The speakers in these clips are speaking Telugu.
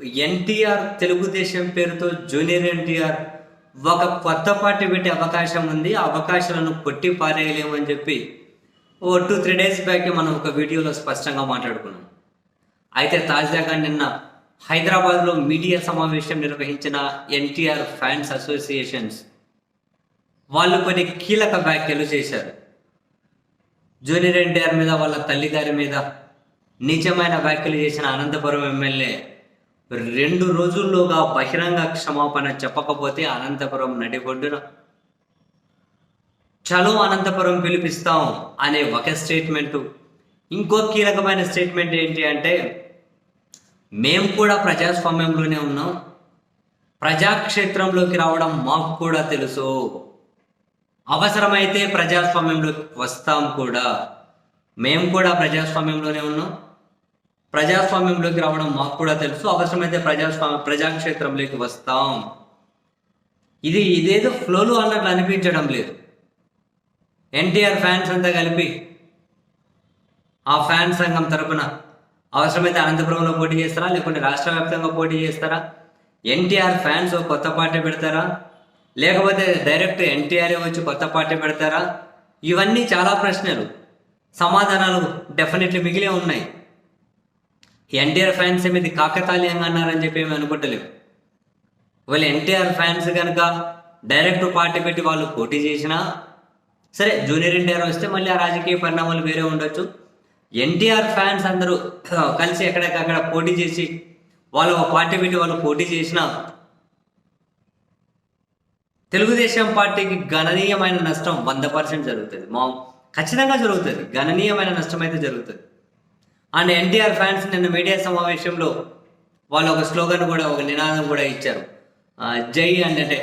ఎన్టీఆర్ తెలుగుదేశం పేరుతో జూనియర్ ఎన్టీఆర్ ఒక కొత్త పార్టీ పెట్టే అవకాశం ఉంది. ఆ అవకాశాలను కొట్టి పారేయలేమని చెప్పి ఓ టూ త్రీ డేస్ బ్యాక్ మనం ఒక వీడియోలో స్పష్టంగా మాట్లాడుకున్నాం. అయితే తాజాగా నిన్న హైదరాబాద్లో మీడియా సమావేశం నిర్వహించిన ఎన్టీఆర్ ఫ్యాన్స్ అసోసియేషన్స్ వాళ్ళు కొన్ని కీలక వ్యాఖ్యలు చేశారు. జూనియర్ ఎన్టీఆర్ మీద వాళ్ళ తల్లిగారి మీద నిజమైన వ్యాఖ్యలు చేసిన అనంతపురం ఎమ్మెల్యే రెండు రోజుల్లోగా బహిరంగ క్షమాపణ చెప్పకపోతే అనంతపురం నడిగొడ్డున చలో అనంతపురం పిలిపిస్తాం అనే ఒక స్టేట్మెంటు. ఇంకో కీలకమైన స్టేట్మెంట్ ఏంటి అంటే మేము కూడా ప్రజాస్వామ్యంలోనే ఉన్నాం. ప్రజాక్షేత్రంలోకి రావడం మాకు కూడా తెలుసు. అవసరమైతే ప్రజాస్వామ్యంలోకి వస్తాం కూడా. మేము కూడా ప్రజాస్వామ్యంలోనే ఉన్నాం. ప్రజాస్వామ్యంలోకి రావడం మాకు కూడా తెలుసు. అవసరమైతే ప్రజాస్వామ్య ప్రజాక్షేత్రంలోకి వస్తాం. ఇది ఇదేదో ఫ్లోలో అన్నట్లు అనిపించడం లేదు. ఎన్టీఆర్ ఫ్యాన్స్ అంతా కలిపి ఆ ఫ్యాన్ సంఘం తరపున అవసరమైతే అనంతపురంలో పోటీ చేస్తారా? లేకుంటే రాష్ట్ర వ్యాప్తంగా పోటీ చేస్తారా? ఎన్టీఆర్ ఫ్యాన్స్ కొత్త పార్టీ పెడతారా? లేకపోతే డైరెక్ట్ ఎన్టీఆర్ వచ్చి కొత్త పార్టీ పెడతారా? ఇవన్నీ చాలా ప్రశ్నలు. సమాధానాలు డెఫినెట్లీ మిగిలే ఉన్నాయి. ఎన్టీఆర్ ఫ్యాన్స్ ఏమిది కాకతాళీయంగా అన్నారని చెప్పి ఏమి అనుకుంటలేము ఒకవేళ ఎన్టీఆర్ ఫ్యాన్స్ కనుక డైరెక్ట్ పార్టీ పెట్టి వాళ్ళు పోటీ చేసినా సరే జూనియర్ ఎన్టీఆర్ వస్తే మళ్ళీ ఆ రాజకీయ పరిణామాలు వేరే ఉండొచ్చు. ఎన్టీఆర్ ఫ్యాన్స్ అందరూ కలిసి ఎక్కడికక్కడ పోటీ చేసి వాళ్ళు ఒక పార్టీ పెట్టి వాళ్ళు పోటీ చేసినా తెలుగుదేశం పార్టీకి గణనీయమైన నష్టం వంద పర్సెంట్ జరుగుతుంది. మా ఖచ్చితంగా జరుగుతుంది. గణనీయమైన నష్టం అయితే జరుగుతుంది. అండ్ ఎన్టీఆర్ ఫ్యాన్స్ నిన్న మీడియా సమావేశంలో వాళ్ళు ఒక స్లోగన్ కూడా ఒక నినాదం కూడా ఇచ్చారు. జై అండ్ అంటే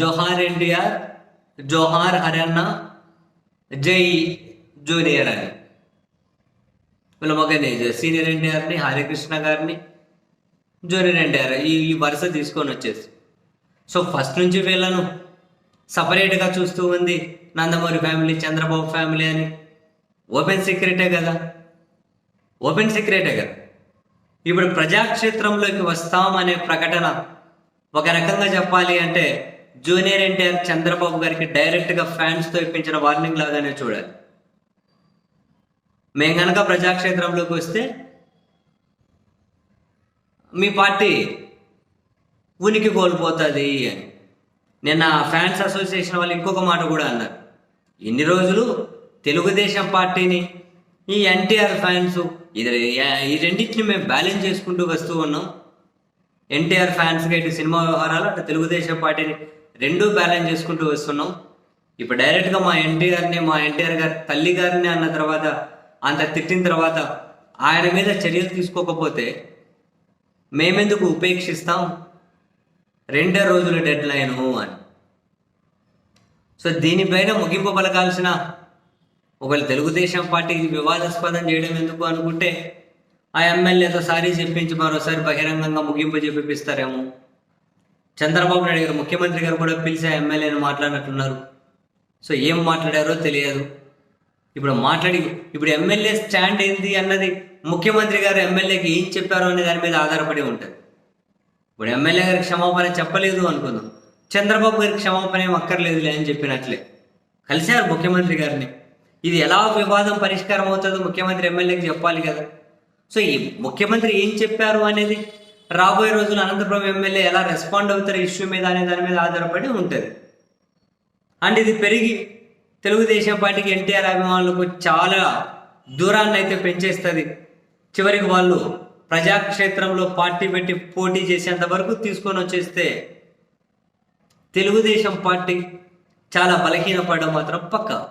జోహార్ ఎన్టీఆర్ జోహార్ హర్యానా జై జూనియర్ అని. వీళ్ళ మగని సీనియర్ ఎన్టీఆర్ని హరికృష్ణ గారిని జూనియర్ ఎన్టీఆర్ ఈ ఈ వరుస తీసుకొని వచ్చేసి. సో ఫస్ట్ నుంచి వీళ్ళను సపరేట్గా చూస్తూ ఉంది నందమూరి ఫ్యామిలీ చంద్రబాబు ఫ్యామిలీ అని. ఓపెన్ సీక్రెటే కదా. ఓపెన్ సీక్రెటే ఇప్పుడు ప్రజాక్షేత్రంలోకి వస్తాం అనే ప్రకటన ఒక రకంగా చెప్పాలి అంటే జూనియర్ ఎన్టీఆర్ చంద్రబాబు గారికి డైరెక్ట్గా ఫ్యాన్స్తో ఇప్పించిన వార్నింగ్ లాగానే చూడాలి. మేము కనుక ప్రజాక్షేత్రంలోకి వస్తే మీ పార్టీ ఉనికి కోల్పోతుంది అని. నిన్న ఫ్యాన్స్ అసోసియేషన్ వాళ్ళు ఇంకొక మాట కూడా అన్నారు. ఇన్ని రోజులు తెలుగుదేశం పార్టీని ఈ ఎన్టీఆర్ ఫ్యాన్స్ ఇది ఈ రెండింటిని మేము బ్యాలెన్స్ చేసుకుంటూ వస్తూ ఉన్నాం. ఎన్టీఆర్ ఫ్యాన్స్కి ఇటు సినిమా వ్యవహారాలు అటు తెలుగుదేశం పార్టీని రెండూ బ్యాలెన్స్ చేసుకుంటూ వస్తున్నాం. ఇప్పుడు డైరెక్ట్గా మా ఎన్టీఆర్ని మా ఎన్టీఆర్ గారి తల్లి గారిని అన్న తర్వాత అంత తిట్టిన తర్వాత ఆయన మీద చర్యలు తీసుకోకపోతే మేమెందుకు ఉపేక్షిస్తాం? రెండే రోజుల డెడ్ లైను అని. సో దీనిపైన ముగింపు పలకాల్సిన ఒకవేళ తెలుగుదేశం పార్టీ వివాదాస్పదం చేయడం ఎందుకు అనుకుంటే ఆ ఎమ్మెల్యేతో సారీ చెప్పించి మరోసారి బహిరంగంగా ముగింపు చెప్పిస్తారేమో చంద్రబాబు నాయుడు గారు ముఖ్యమంత్రి గారు కూడా పిలిచి ఆ ఎమ్మెల్యేని మాట్లాడినట్టున్నారు. సో ఏం మాట్లాడారో తెలియదు. ఇప్పుడు మాట్లాడి ఇప్పుడు ఎమ్మెల్యే స్టాండ్ ఏంది అన్నది ముఖ్యమంత్రి గారు ఎమ్మెల్యేకి ఏం చెప్పారో అనే దాని మీద ఆధారపడి ఉంటుంది. ఇప్పుడు ఎమ్మెల్యే గారికి క్షమాపణ చెప్పలేదు అనుకుందాం. చంద్రబాబు గారికి క్షమాపణ ఏం అక్కర్లేదులే అని చెప్పినట్లే. కలిశారు ముఖ్యమంత్రి గారిని. ఇది ఎలా వివాదం పరిష్కారం అవుతుందో ముఖ్యమంత్రి ఎమ్మెల్యేకి చెప్పాలి కదా. సో ఈ ముఖ్యమంత్రి ఏం చెప్పారు అనేది రాబోయే రోజులు అనంతపురం ఎమ్మెల్యే ఎలా రెస్పాండ్ అవుతారు ఇష్యూ మీద అనే దాని మీద ఆధారపడి ఉంటుంది. అండ్ ఇది పెరిగి తెలుగుదేశం పార్టీకి ఎన్టీఆర్ అభిమానులకు చాలా దూరాన్ని అయితే పెంచేస్తుంది. చివరికి వాళ్ళు ప్రజాక్షేత్రంలో పార్టీ పెట్టి పోటీ చేసేంత వరకు తీసుకొని వచ్చేస్తే తెలుగుదేశం పార్టీ చాలా బలహీనపడడం మాత్రం పక్కా.